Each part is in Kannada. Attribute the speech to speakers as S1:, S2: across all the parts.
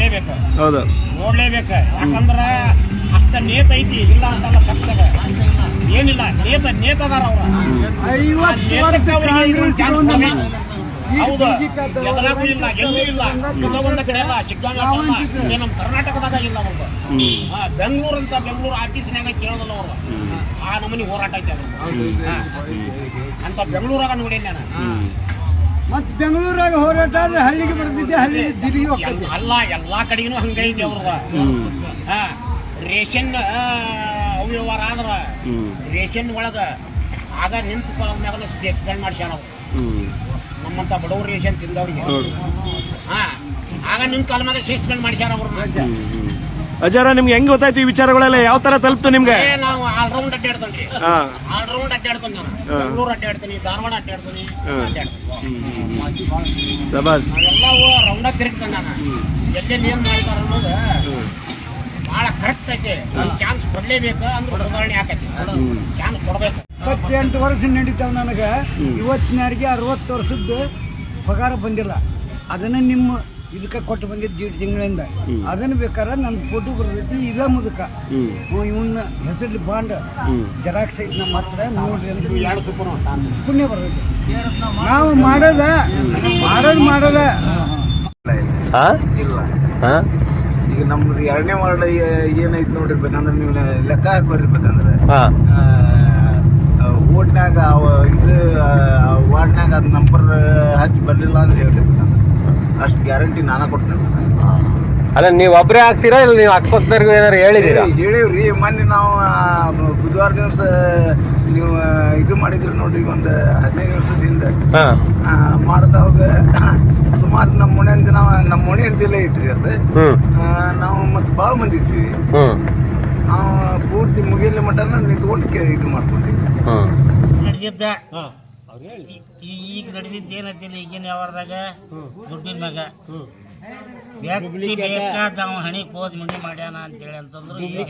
S1: ಕೊಡ್ಲೇಬೇಕು
S2: ಹೌದು.
S1: ನೋಡ್ಲೇಬೇಕು. ಯಾಕಂದ್ರ ಅಷ್ಟ ನೇತ ಐತಿ ಇಲ್ಲ ಅಂತಲ್ಲ ಪಕ್ಷದ ಏನಿಲ್ಲ ನೇತ ನೇತದಾರ ಅವ್ರ. ಹೌದು. ಎದುರಾಗೂ ಇಲ್ಲ ಎಲ್ಲೂ ಇಲ್ಲ. ಎಲ್ಲ ಒಂದ ಕಡೆ ಇಲ್ಲ ಸಿಗ್ಗಾಂಗ ಇಲ್ಲ ನಮ್ಮ ಕರ್ನಾಟಕದಾಗ ಇಲ್ಲ ಅವ್ರು ಬೆಂಗಳೂರು ಅಂತ ಬೆಂಗಳೂರು ಆಫೀಸ್ನಾಗ ಕೇಳೋದಲ್ಲ ಅವ್ರು. ಆ ನಮನಿ ಹೋರಾಟ ಐತೆ. ಅಂತ ಬೆಂಗಳೂರಾಗ ನೋಡಿ ನಾನು.
S3: ಮತ್ ಬೆಂಗಳೂರಾಗ ಹೋರಾಟ ಆದ್ರೆ ಹಳ್ಳಿಗೆ ಬರ್ತಿದ್ದೆ ಹಳ್ಳಿಗೆ ದಿಲ್ಲಿಗೆ ಹೋಗ್ತಿದ್ದೆ.
S1: ಅಲ್ಲ ಎಲ್ಲಾ ಕಡೆಗೂ ಹಂಗೈತಿ ಅವ್ರದ. ಹಾ ರೇಷನ್ ಅವ್ಯವಹಾರ ಆದ್ರ ರೇಷನ್ ಒಳಗ ಆಗ ನಿಂತು ಮ್ಯಾಗ ಎಕ್ಸ್ಪ್ಲೇನ್ ಮಾಡ್ಸ್ಯಾರ ಅವ್ರು. ನಮ್ಮಂತ ಬಡವ್ರ ರೇಷನ್ ತಿಂದವ್ರಿಗೆ. ಹಾ ಆಗ ನಿಮ್ಮ ಕಾಲ ಮ್ಯಾಗ ಸಸ್ಪೆಂಡ್ ಮಾಡ್ಸ್ಯಾರ ಅವ್ರನ್ನ
S2: ಹ್ಮ್. ಅಜಾರ ನಿಮ್ಗೆ ಹೆಂಗ್ ಗೊತ್ತಾಯ್ತು ಈ ವಿಚಾರಗಳೆಲ್ಲ? ಯಾವ ತರ ತಲುಪ್ತು ನಿಮ್ಗೆ?
S1: ನಾವು
S2: ಹಾ.
S1: ಅಡ್ಡಾಡ್ತೇನೆ ನಾನು
S2: ಹಾ.
S1: ಬೆಂಗಳೂರು ಅಡ್ಡಾಡ್ತೀನಿ ಧಾರವಾಡ ಅಡ್ಡಾಡ್ತೀನಿ
S2: ಹಾ.
S1: ಅಡ್ಡಾಡ್ತೀನಿ
S2: ಹ್ಮ್ ಶಬಾಸ್
S1: ನಾವೆಲ್ಲವೂ ರೌಂಡ ತಿರುಗ್ತೇನೆ ನಾನು. ಎಲ್ಲೆಲ್ಲಿ ಏನ್ ಮಾಡ್ತಾರ ಅನ್ನೋದು
S2: ಹ್ಮ್.
S1: ಬಹಳ ಕರೆಕ್ಟ್ ಐತೆ. ಚಾನ್ಸ್ ಕೊಡ್ಲೇಬೇಕು ಅಂದ್ರೆ. ಚಾನ್ಸ್ ಕೊಡ್ಬೇಕು.
S3: ಇಪ್ಪತ್ತೆಂಟು ವರ್ಷ ನಡೀತಾವ ನನಗೆ.
S2: ಇವತ್ತಿನ
S3: ಇವತ್ತಿನವರೆಗೆ ಅರವತ್ತು ವರ್ಷದ್ದು ಪಗಾರ ಬಂದಿಲ್ಲ. ಅದನ್ನ ನಿಮ್ಮ ಇದಕ್ಕೆ ಕೊಟ್ಟು ಬಂದಿದ್ದು ದೀಡ್ ತಿಂಗಳಿಂದ. ಅದನ್ನು ಬೇಕಾದ್ರೆ ನನ್ನ ಫೋಟೋ ಬರ್ತೈತಿ ಇಲ್ಲ ಮುದಕ. ಇವನ್ನ ಹೆಸರು ಬಾಂಡ್. ಜೆರಾಕ್ಸ್ ನಮ್ಮ ಹತ್ರ ನೋಡ್ರಿ ಅಂತ ಪುಣ್ಯ ಬರ್ತೈತಿ ನಾವು ಮಾಡೋದ ಮಾಡೋದು ಮಾಡೋದ
S4: ಇಲ್ಲ.
S2: ಹಾ
S4: ಈಗ ನಮ್ದು ಎರಡನೇ ವಾರ್ಡ್ ಏನೈತಿ ನೋಡಿರ್ಬೇಕಂದ್ರೆ ನೀವು ಲೆಕ್ಕ ಹಾಕೋರಿರ್ಬೇಕಂದ್ರೆ
S2: ಹಾ.
S4: ಓಟ್ನಾಗ ಅವ ಇದು ವಾರ್ಡ್ನಾಗ ಅದು ನಂಬರ್ ಹಚ್ಚಿ ಬರಲಿಲ್ಲ ಅಂದ್ರೆ ಹೇಳ್ತಿರ್ಬೇಕಂದ್ರೆ. ಅಷ್ಟು ಗ್ಯಾರಂಟಿ ನಾನು ಕೊಡ್ತೇನೆ.
S2: ಅಲ್ಲ ನೀವು ಒಬ್ಬರೇ ಆಗ್ತೀರಾ ಇಲ್ಲ ನೀವು ಅಕ್ಕಪಕ್ಕದವ್ರಿಗೂ ಏನಾರು ಹೇಳಿದೀರಾ
S4: ಹೇಳಿವ್ರಿ ಮೊನ್ನೆ ನಾವು ಬುಧವಾರ ದಿವಸ ನೀವು ಇದು ಮಾಡಿದ್ರಿ ನೋಡ್ರಿ ಒಂದು ಹದಿನೈದು ದಿವಸದಿಂದ
S2: ಹಾ.
S4: ಆ, ಮಾಡ್ದವಾಗ ಸುಮಾರು ನಮ್ಮ ಮನೆ ಅಂತ ನಾವು ನಮ್ಮ ಮನೆ ಅಂತೆಲ್ಲ ಐತ್ರಿ ಅದು. ನಾವು ಮತ್ತೆ ಭಾಳ ಮಂದಿ ಇದ್ವಿ. ನಾವು ಪೂರ್ತಿ ಮುಗಿಯಲಿ ಮಟ್ಟ ನಿಂತ್ಕೊಂಡು ಕೆ- ಇದು
S1: ಮಾಡ್ಕೊಂಡಿದ್ವಿ. ಈಗ ನಡೆದಿದ್ದ ಏನೈತಿಲ್ಲ ಈಗಿನ ವ್ಯವಹಾರದಾಗ ದುಡ್ಡಿನ ಮ್ಯಾಗ ವ್ಯಕ್ತಿ ಬೇಕಾದ ಅವ ಹಣಿ ಕೋದ್ ಮಂಡಿ ಮಾಡ್ಯಾನ ಅಂತೇಳಿ ಅಂತಂದ್ರು ಈಗ-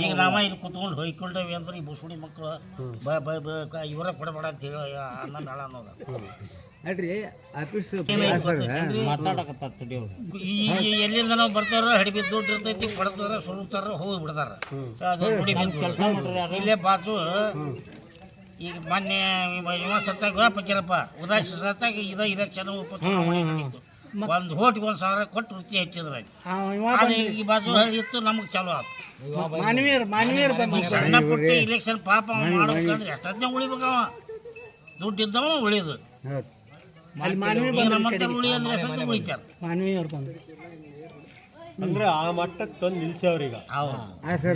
S1: ಈಗ ನಾವ ಇಲ್ಲಿ ಕುತ್ಕೊಂಡು ಹೊಯ್ಕೊಂಡೇವಿ ಅಂದ್ರೆ ಈ ಬುಸುಡಿ ಮಕ್ಕಳು ಬ ಬ ಬ ಕ- ಇವರ ಕೊಡಬೇಡ ಅಂತ ಹೇಳಿ ಅನ್ನ ಮೇಳ ಅನ್ನೋದು. ಈಗ ಎಲ್ಲಿಂದ ನಾವು ಬರ್ತಾರ ಹಡಿಬಿದ್ದು ದುಡ್ಡು ಇರ್ತೈತಿ ಕೊಡ್ತಾರ ಹೋಗಿ ಬಿಡ್ತಾರ ಇಲ್ಲೇ ಬಾಜು ಈಗ ಮೊನ್ನೆ ಇವ ಸತ್ತಾಗ ಪಕ್ಕಿರಪ್ಪ ಉದಾಸಿ ಸತ್ತಾಗ ಇದ ಇಲೆಕ್ಷನ್ ಒಂದು ಹೋಟಿಗೆ ಒಂದು ಸಾವಿರ ಕೊಟ್ಟು ವೃತ್ತಿ ಹೆಚ್ಚಿದ್ರೆ ಆದ್ರೆ ಈ ಬಾಜು ಇತ್ತು ನಮಗೆ ಚಲೋ ಆಯ್ತು ಸಣ್ಣ ಪುಟ್ಟ ಇಲೆಕ್ಷನ್ ಪಾಪ ಮಾಡ್ಬೇಕಂದ್ರೆ ಎಷ್ಟೊತ್ತಿನ ಉಳಿಬೇಕವ ದುಡ್ಡು ಇದ್ದವ ಉಳಿದು. ಅಂದ್ರೆ ಉಳಿತಾರ?
S5: ಆ ಮಟ್ಟಕ್ಕೆ ತಂದು
S3: ಸರ್